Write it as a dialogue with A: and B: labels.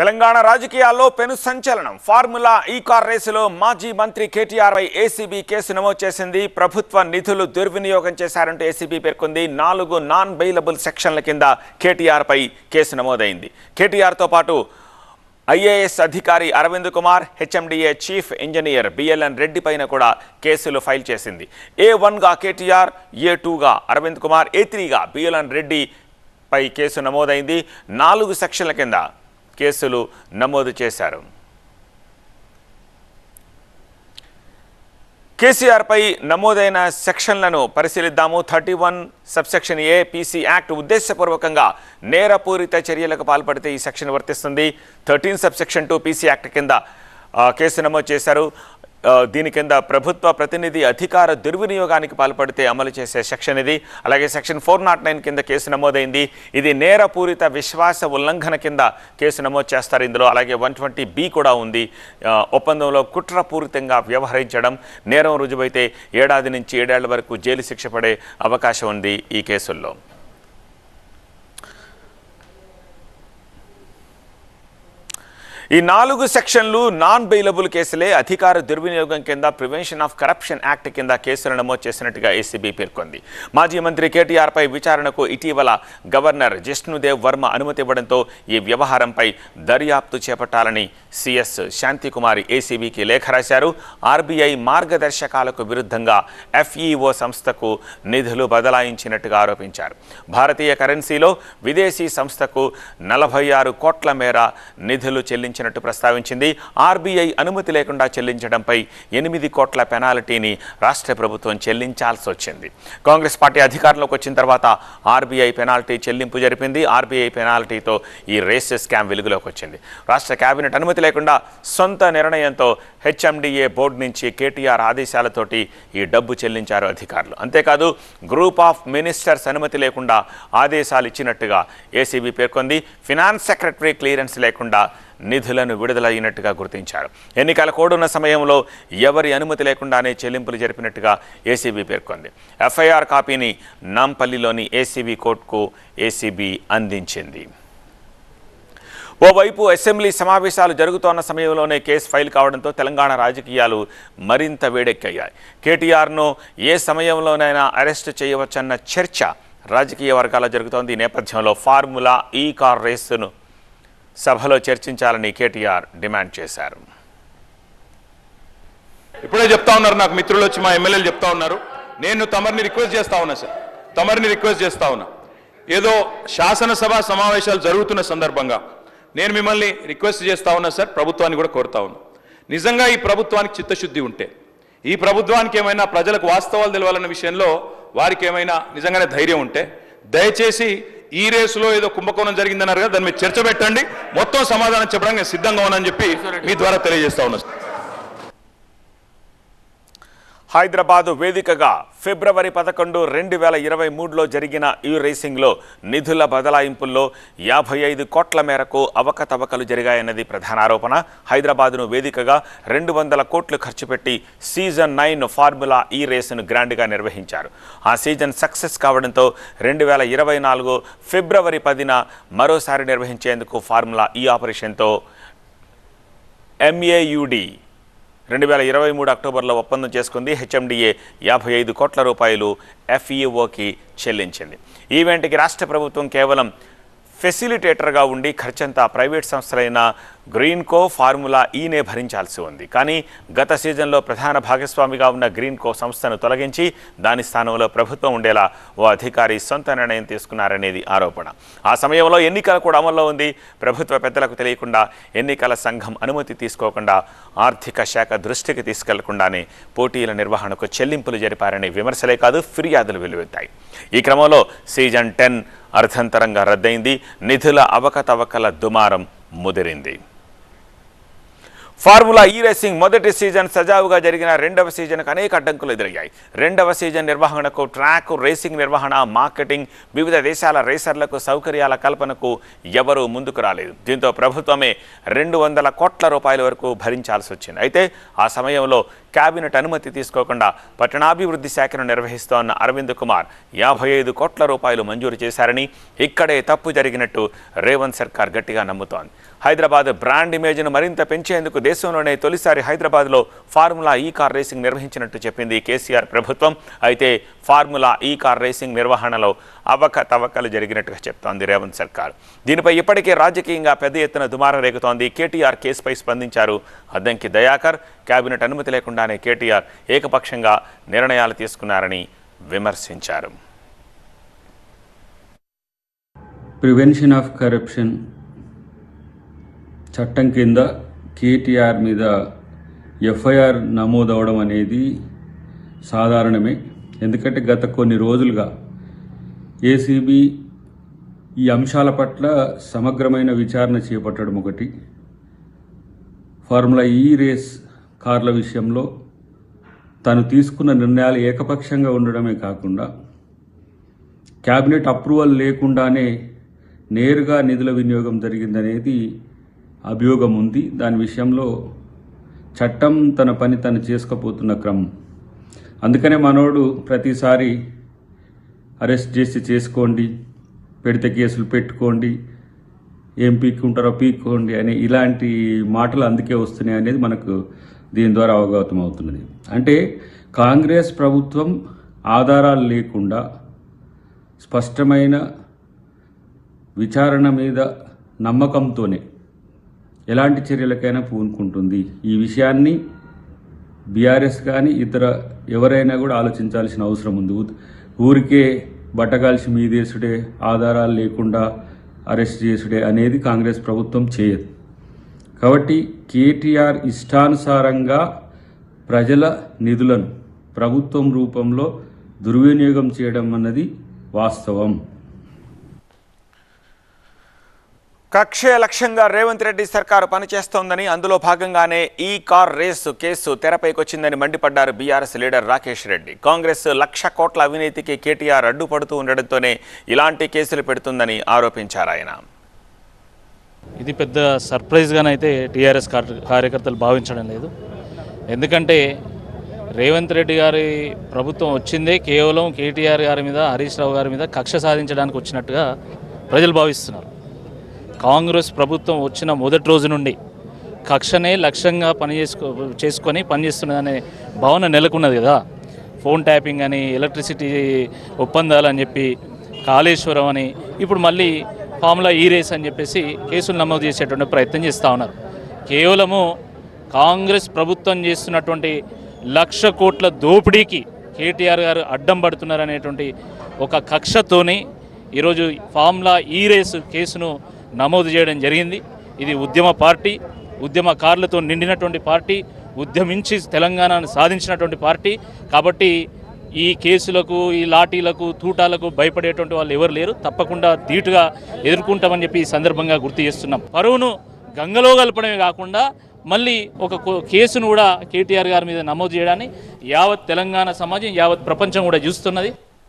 A: తెలంగాణ రాజకీయాల్లో పెను సంచలనం. ఫార్ములా ఈ కార్ రేసులో మాజీ మంత్రి కేటీఆర్ పై ఏసీబీ కేసు నమోదు చేసింది. ప్రభుత్వ నిధులు దుర్వినియోగం చేశారంటూ ఏసీబీ పేర్కొంది. నాలుగు నాన్ బెయిలబుల్ సెక్షన్ల కింద కేటీఆర్ పై కేసు నమోదైంది. కేటీఆర్తో పాటు ఐఏఎస్ అధికారి Arvind Kumar HMDA chief engineer BLN Reddy పైన కూడా కేసులు ఫైల్ చేసింది. ఏ వన్గా కేటీఆర్ ఏ టూగా అరవింద్ కుమార్ ఏ త్రీగా బిఎల్ఎన్ రెడ్డి పై కేసు నమోదైంది. నాలుగు సెక్షన్ల కింద కేసులు నమోదు చేశారు. కేసీఆర్పై నమోదైన సెక్షన్లను పరిశీలిద్దాము. Thirty one subsection A PC act ఉద్దేశపూర్వకంగా నేరపూరిత చర్యలకు పాల్పడితే ఈ సెక్షన్ వర్తిస్తుంది. Thirteen subsection two PC act కింద కేసు నమోదు చేశారు. దీని కింద ప్రభుత్వ ప్రతినిధి అధికార దుర్వినియోగానికి పాల్పడితే అమలు చేసే సెక్షన్ ఇది. అలాగే సెక్షన్ ఫోర్ నాట్ నైన్ కింద కేసు నమోదైంది. ఇది నేరపూరిత విశ్వాస ఉల్లంఘన కింద కేసు నమోదు చేస్తారు ఇందులో. అలాగే వన్ ట్వంటీ బి కూడా ఉంది. ఒప్పందంలో కుట్రపూరితంగా వ్యవహరించడం నేరం రుజువైతే ఏడాది నుంచి ఏడేళ్ళ వరకు జైలు శిక్ష పడే అవకాశం ఉంది ఈ కేసుల్లో. ఈ నాలుగు సెక్షన్లు నాన్ బెయిలబుల్ కేసులే అధికార దుర్వినియోగం కింద ప్రివెన్షన్ ఆఫ్ కరప్షన్ యాక్ట్ కింద కేసులు నమోదు చేసినట్టుగా ఏసీబీ పేర్కొంది. మాజీ మంత్రి కేటీఆర్పై విచారణకు ఇటీవల గవర్నర్ జిష్ణుదేవ్ వర్మ అనుమతి ఇవ్వడంతో ఈ వ్యవహారంపై దర్యాప్తు చేపట్టాలని సిఎస్ శాంతికుమారి ఏసీబీకి లేఖ రాశారు. ఆర్బీఐ మార్గదర్శకాలకు విరుద్ధంగా ఎఫ్ఈఓ సంస్థకు నిధులు బదలాయించినట్టుగా ఆరోపించారు. భారతీయ కరెన్సీలో విదేశీ సంస్థకు నలభై ఆరు కోట్ల మేర నిధులు చెల్లించినట్టు ప్రస్తావించింది. ఆర్బీఐ అనుమతి లేకుండా చెల్లించడంపై ఎనిమిది కోట్ల పెనాల్టీని రాష్ట్ర ప్రభుత్వం చెల్లించాల్సి వచ్చింది. కాంగ్రెస్ పార్టీ అధికారంలోకి వచ్చిన తర్వాత ఆర్బీఐ పెనాల్టీ చెల్లింపు జరిపింది. ఆర్బీఐ పెనాల్టీతో ఈ రేస్ స్కామ్ వెలుగులోకి వచ్చింది. రాష్ట్ర కేబినెట్ అనుమతి లేకుండా సొంత నిర్ణయంతో హెచ్ఎండిఏ బోర్డు నుంచి కేటీఆర్ ఆదేశాలతోటి ఈ డబ్బు చెల్లించారు అధికారులు. అంతేకాదు గ్రూప్ ఆఫ్ మినిస్టర్స్ అనుమతి లేకుండా ఆదేశాలు ఇచ్చినట్టుగా ఏసీబీ పేర్కొంది. ఫినాన్స్ సెక్రటరీ క్లియరెన్స్ లేకుండా నిధులను విడుదలైనట్టుగా గుర్తించారు. ఎన్నికల కోడున్న సమయంలో ఎవరి అనుమతి లేకుండానే చెల్లింపులు జరిపినట్టుగా ఏసీబీ పేర్కొంది. ఎఫ్ఐఆర్ కాపీని నాంపల్లిలోని ఏసీబీ కోర్టుకు ఏసీబీ అందించింది. ఓవైపు అసెంబ్లీ సమావేశాలు జరుగుతోన్న సమయంలోనే కేసు ఫైల్ కావడంతో తెలంగాణ రాజకీయాలు మరింత వేడెక్కాయి. కేటీఆర్ను ఏ సమయంలోనైనా అరెస్ట్ చేయవచ్చన్న చర్చ రాజకీయ వర్గాల జరుగుతోంది. ఈ నేపథ్యంలో ఫార్ములా ఈ కార్ రేసును సభలో చర్చించాలని కేటీఆర్ డిమాండ్ చేశారు.
B: ఇప్పుడే చెప్తా ఉన్నారు నాకు మిత్రులు వచ్చి మా ఎమ్మెల్యేలు చెప్తా ఉన్నారు. నేను తమరిని రిక్వెస్ట్ చేస్తా ఉన్నా సార్. తమరిని రిక్వెస్ట్ చేస్తా ఉన్నా. ఏదో శాసనసభ సమావేశాలు జరుగుతున్న సందర్భంగా నేను మిమ్మల్ని రిక్వెస్ట్ చేస్తా ఉన్నా సార్ ప్రభుత్వాన్ని కూడా కోరుతా ఉన్నా. నిజంగా ఈ ప్రభుత్వానికి చిత్తశుద్ధి ఉంటే ఈ ప్రభుత్వానికి ఏమైనా ప్రజలకు వాస్తవాలు తెలవాలన్న విషయంలో వారికి ఏమైనా నిజంగానే ధైర్యం ఉంటే దయచేసి ఈ రేసులో ఏదో కుంభకోణం జరిగిందన్నారు కదా దాని మీద చర్చ పెట్టండి. మొత్తం సమాధానం చెప్పడానికి నేను సిద్ధంగా ఉన్నానని చెప్పి మీ ద్వారా తెలియజేస్తా ఉన్నాను
A: హైదరాబాదు వేదికగా ఫిబ్రవరి పదకొండు రెండు వేల ఇరవై మూడులో జరిగిన ఈ రేసింగ్లో నిధుల బదలాయింపుల్లో యాభై ఐదు కోట్ల మేరకు అవకతవకలు జరిగాయన్నది ప్రధాన ఆరోపణ. హైదరాబాదును వేదికగా రెండు వందల కోట్లు ఖర్చు పెట్టి సీజన్ నైన్ ఫార్ములా ఈ రేసును గ్రాండ్గా నిర్వహించారు. ఆ సీజన్ సక్సెస్ కావడంతో రెండు వేల ఇరవై నాలుగు ఫిబ్రవరి పదిన మరోసారి నిర్వహించేందుకు ఫార్ములా ఈ ఆపరేషన్తో ఎంఏయుడి రెండు వేల ఇరవై మూడు అక్టోబర్లో ఒప్పందం చేసుకుంది. హెచ్ఎండిఏ యాభై ఐదు కోట్ల రూపాయలు ఎఫ్ఈఓకి చెల్లించింది. ఈవెంట్కి రాష్ట్ర ప్రభుత్వం కేవలం ఫెసిలిటేటర్గా ఉండి ఖర్చంతా ప్రైవేట్ సంస్థలైన గ్రీన్కో ఫార్ములా ఈనే భరించాల్సి ఉంది. కానీ గత సీజన్లో ప్రధాన భాగస్వామిగా ఉన్న గ్రీన్కో సంస్థను తొలగించి దాని స్థానంలో ప్రభుత్వం ఉండేలా ఓ అధికారి సొంత నిర్ణయం తీసుకున్నారనేది ఆరోపణ. ఆ సమయంలో ఎన్నికలు కూడా అమల్లో ఉంది. ప్రభుత్వ పెద్దలకు తెలియకుండా ఎన్నికల సంఘం అనుమతి తీసుకోకుండా ఆర్థిక శాఖ దృష్టికి తీసుకెళ్ళకుండానే పోటీల నిర్వహణకు చెల్లింపులు జరిపారనే విమర్శలే కాదు ఫిర్యాదులు వెలువెత్తాయి ఈ క్రమంలో సీజన్ టెన్ అర్థంతరంగా రద్దయింది. నిధుల అవకతవకల దుమారం ముదిరింది. ఫార్ములా ఈ రేసింగ్ మొదటి సీజన్ సజావుగా జరిగిన రెండవ సీజన్కు అనేక అడ్డంకులు ఎదురయ్యాయి. రెండవ సీజన్ నిర్వహణకు ట్రాక్ రేసింగ్ నిర్వహణ మార్కెటింగ్ వివిధ దేశాల రేసర్లకు సౌకర్యాల కల్పనకు ఎవరూ ముందుకు రాలేదు. దీంతో ప్రభుత్వమే రెండు వందల కోట్ల రూపాయల వరకు భరించాల్సి వచ్చింది. అయితే ఆ సమయంలో కేబినెట్ అనుమతి తీసుకోకుండా పట్టణాభివృద్ధి శాఖను నిర్వహిస్తోన్న అరవింద్ కుమార్ యాభై ఐదు కోట్ల రూపాయలు మంజూరు చేశారని ఇక్కడే తప్పు జరిగినట్టు రేవంత్ సర్కార్ గట్టిగా నమ్ముతోంది. హైదరాబాద్ బ్రాండ్ ఇమేజ్ను మరింత పెంచేందుకు దేశంలోనే తొలిసారి హైదరాబాద్లో ఫార్ములా ఈ కార్ రేసింగ్ నిర్వహించినట్టు చెప్పింది కేసీఆర్ ప్రభుత్వం. అయితే ఫార్ములా ఈ కార్ రేసింగ్ నిర్వహణలో అవకతవకలు జరిగినట్టుగా చెప్తోంది రేవంత్ సర్కార్. దీనిపై ఇప్పటికే రాజకీయంగా పెద్ద ఎత్తున దుమారం రేగుతోంది. కేటీఆర్ కేసుపై స్పందించారు అద్దంకి దయాకర్. కేబినెట్ అనుమతి లేకుండానే కేటీఆర్ ఏకపక్షంగా నిర్ణయాలు తీసుకున్నారని విమర్శించారు.
C: ప్రివెన్షన్ ఆఫ్ కరప్షన్ చట్టం కింద కేటీఆర్ మీద ఎఫ్ఐఆర్ నమోదవడం అనేది సాధారణమే. ఎందుకంటే గత కొన్ని రోజులుగా ఏసీబీ ఈ అంశాల పట్ల సమగ్రమైన విచారణ చేపట్టడం ఒకటి. ఫార్ములా ఈ రేస్ కార్ల విషయంలో తను తీసుకున్న నిర్ణయాలు ఏకపక్షంగా ఉండడమే కాకుండా క్యాబినెట్ అప్రూవల్ లేకుండానే నేరుగా నిధుల వినియోగం జరిగిందనేది అభియోగం ఉంది దాని విషయంలో చట్టం తన పని తను చేసుకపోతున్న క్రమం. అందుకనే మనోడు ప్రతిసారి అరెస్ట్ చేసి చేసుకోండి పెడితే కేసులు పెట్టుకోండి ఏం పీక్కుంటారో పీక్కోండి అని ఇలాంటి మాటలు అందుకే వస్తున్నాయి అనేది మనకు దీని ద్వారా అవగతం అవుతున్నది. అంటే కాంగ్రెస్ ప్రభుత్వం ఆధారాలు లేకుండా స్పష్టమైన విచారణ మీద నమ్మకంతోనే ఎలాంటి చర్యలకైనా పూనుకుంటుంది. ఈ విషయాన్ని బీఆర్ఎస్ కానీ ఇతర ఎవరైనా కూడా ఆలోచించాల్సిన అవసరం ఉంది. ఊరికే బట్టగాల్సి మీదేసుడే ఆధారాలు లేకుండా అరెస్ట్ చేసుడే అనేది కాంగ్రెస్ ప్రభుత్వం చేయదు. కాబట్టి కేటీఆర్ ఇష్టానుసారంగా ప్రజల నిధులను ప్రభుత్వం రూపంలో దుర్వినియోగం చేయడం అన్నది వాస్తవం.
A: కక్షే లక్ష్యంగా రేవంత్ రెడ్డి సర్కారు పనిచేస్తోందని అందులో భాగంగానే ఈ కార్ రేసు కేసు తెరపైకొచ్చిందని మండిపడ్డారు బీఆర్ఎస్ లీడర్ రాకేష్ రెడ్డి. కాంగ్రెస్ లక్ష కోట్ల అవినీతికి కేటీఆర్ అడ్డుపడుతూ ఉండడంతోనే ఇలాంటి కేసులు పెడుతుందని ఆరోపించారు ఆయన.
D: ఇది పెద్ద సర్ప్రైజ్గానైతే టీఆర్ఎస్ కార్- కార్యకర్తలు భావించడం లేదు. ఎందుకంటే రేవంత్ రెడ్డి గారి ప్రభుత్వం వచ్చిందే కేవలం కేటీఆర్ గారి మీద హరీష్ రావు గారి మీద కక్ష సాధించడానికి వచ్చినట్టుగా ప్రజలు భావిస్తున్నారు. కాంగ్రెస్ ప్రభుత్వం వచ్చిన మొదటి రోజు నుండి కక్షనే లక్ష్యంగా పని చేసుకో చేసుకొని పనిచేస్తున్నదనే భావన నెలకొన్నది కదా. ఫోన్ ట్యాపింగ్ అని ఎలక్ట్రిసిటీ ఒప్పందాలు అని చెప్పి కాళేశ్వరం అని ఇప్పుడు మళ్ళీ ఫార్ములా ఈ రేస్ అని చెప్పేసి కేసులు నమోదు చేసేటువంటి ప్రయత్నం చేస్తూ ఉన్నారు. కేవలము కాంగ్రెస్ ప్రభుత్వం చేస్తున్నటువంటి లక్ష కోట్ల దోపిడీకి కేటీఆర్ గారు అడ్డం పడుతున్నారనేటువంటి ఒక కక్షతోని ఈరోజు ఫామ్లా ఈ రేసు కేసును నమోదు చేయడం జరిగింది. ఇది ఉద్యమ పార్టీ ఉద్యమకారులతో నిండినటువంటి పార్టీ ఉద్యమించి తెలంగాణను సాధించినటువంటి పార్టీ. కాబట్టి ఈ కేసులకు ఈ లాఠీలకు తూటాలకు భయపడేటువంటి వాళ్ళు ఎవరు లేరు. తప్పకుండా ధీటుగా ఎదుర్కొంటామని చెప్పి ఈ సందర్భంగా గుర్తు చేస్తున్నాం. పరువును గంగలో కలపడమే కాకుండా మళ్ళీ ఒక కేసును కూడా కేటీఆర్ గారి మీద నమోదు చేయడాన్ని యావత్ తెలంగాణ సమాజం యావత్ ప్రపంచం కూడా చూస్తున్నది.